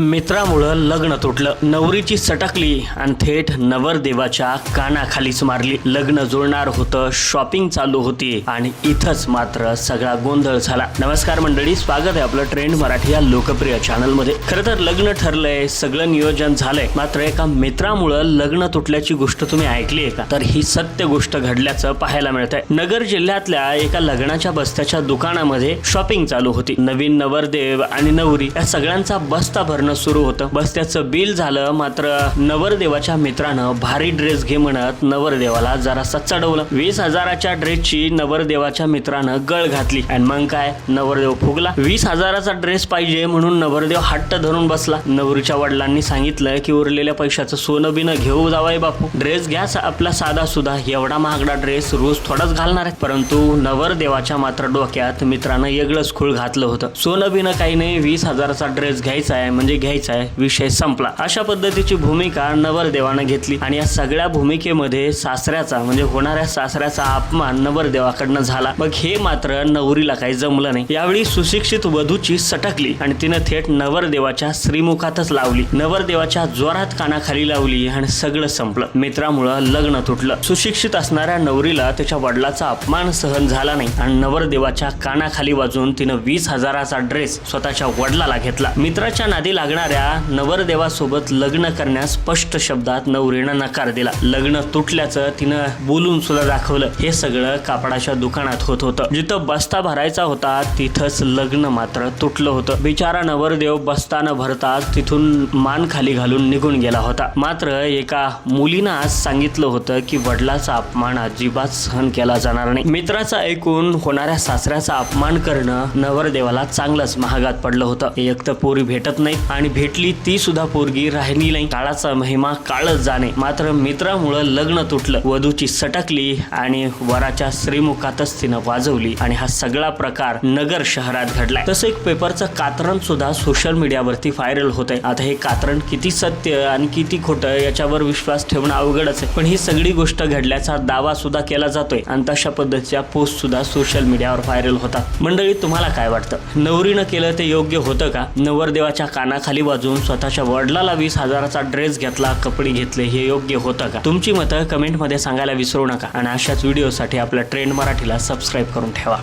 मित्रामुळं लग्न तुटलं. नवरीची सटकली आणि थेट नवरदेवाच्या कानाखालीच मारली. लग्न जुळणार होतं शॉपिंग चालू होती आणि इथंच मात्र सगळा गोंधळ झाला. नमस्कार मंडळी स्वागत आहे आपलं ट्रेंड मराठी या लोकप्रिय चॅनलमध्ये खरं तर लग्न ठरलंय सगळं नियोजन झालंय. मात्र एका मित्रामुळं लग्न तुटल्याची गोष्ट तुम्ही ऐकली आहे का? तर ही सत्य गोष्ट घडल्याचं पाहायला मिळत आहे नगर जिल्ह्यातल्या एका लग्नाच्या बस्त्याच्या दुकानामध्ये शॉपिंग चालू होती. नवीन नवरदेव आणि नवरी या सगळ्यांचा बस्ता भरणं सुरू होतं. बस त्याचं बिल झालं मात्र नवरदेवाच्या मित्रानं भारी ड्रेस घे म्हणत नवरदेवाला जरासा चढवलं. वीस हजाराच्या ड्रेसची नवरदेवाच्या मित्रानं गळ घातली. आणि मग काय? नवरदेव फुगला. वीस हजाराचा ड्रेस पाहिजे म्हणून नवरदेव हट्ट धरून बसला. नवरीच्या वडिलांनी सांगितलं की उरलेल्या पैशाचं सोनं बिनं घेऊ जावाय बापू. ड्रेस घ्या सा- आपला साधा सुद्धा एवढा महागडा ड्रेस रोज थोडाच घालणार आहे परंतु नवरदेवाच्या मात्र डोक्यात मित्रानं वेगळंच खूळ घातलं होतं. सोनं बिनं काही नाही वीस हजाराचा ड्रेस घ्यायचा आहे म्हणजे घ्यायचा आहे विषय संपला. अशा पद्धतीची भूमिका नवरदेवानं घेतली आणि या सगळ्या भूमिकेमध्ये सासऱ्याचा म्हणजे होणाऱ्या सासऱ्याचा अपमान नवरदेवाकडनं झाला. मग हे मात्र नवरीला काही जमलं नाही. यावेळी सुशिक्षित वधूची सटकली आणि तिनं थेट नवरदेवाच्या श्रीमुखातच लावली. नवरदेवाच्या जोरात कानाखाली लावली आणि सगळं संपलं. मित्रामुळं लग्न तुटलं. सुशिक्षित असणाऱ्या नवरीला त्याच्या वडिलाचा अपमान सहन झाला नाही आणि नवरदेवाच्या कानाखाली वाजून तिनं वीस हजाराचा ड्रेस स्वतःच्या वडिलाला घेतला. मित्राच्या नादीला लागणाऱ्या नवरदेवासोबत लग्न करण्यास स्पष्ट शब्दात नवरीनं नकार दिला. लग्न तुटल्याचं तिनं बोलून सुद्धा दाखवलं. हे सगळं कापडाच्या दुकानात होत होतं. जिथं बस्ता भरायचा होता तिथंच लग्न मात्र तुटलं होतं. बिचारा नवरदेव बस्ता न भरताच तिथून मान खाली घालून निघून गेला होता. मात्र एका मुलीनं आज सांगितलं होतं की वडिलाचा अपमान अजिबात सहन केला जाणार नाही. मित्राचं ऐकून होणाऱ्या सासऱ्याचा अपमान करणं नवरदेवाला चांगलंच महागात पडलं होतं. एक तर पोरी भेटत नाही आणि भेटली ती सुद्धा पोरगी राहिली नाही. काळाचा महिमा काळच जाणे. मात्र मित्रामुळं लग्न तुटलं. वधूची सटकली आणि वराच्या श्रीमुखातच तिनं वाजवली आणि हा सगळा प्रकार नगर शहरात घडलाय. तसं एक पेपरचं कात्रण सुद्धा सोशल मीडियावरती व्हायरल होत आहे आता हे कात्रण किती सत्य आणि किती खोटं याच्यावर विश्वास ठेवणं अवघडच आहे. पण ही सगळी गोष्ट घडल्याचा दावा सुद्धा केला जातोय. आणि तशा पद्धतीच्या पोस्ट सुद्धा सोशल मीडियावर व्हायरल होतात. मंडळी तुम्हाला काय वाटतं? नवरीनं केलं ते योग्य होतं का? नवरदेवाच्या खाली वाजून स्वतःच्या वडिलाला वीस हजाराचा ड्रेस घेतला कपडे घेतले हे योग्य होतं का? तुमची मतं कमेंटमध्ये सांगायला विसरू नका आणि अशाच व्हिडिओसाठी आपल्या ट्रेंड मराठीला सबस्क्राईब करून ठेवा.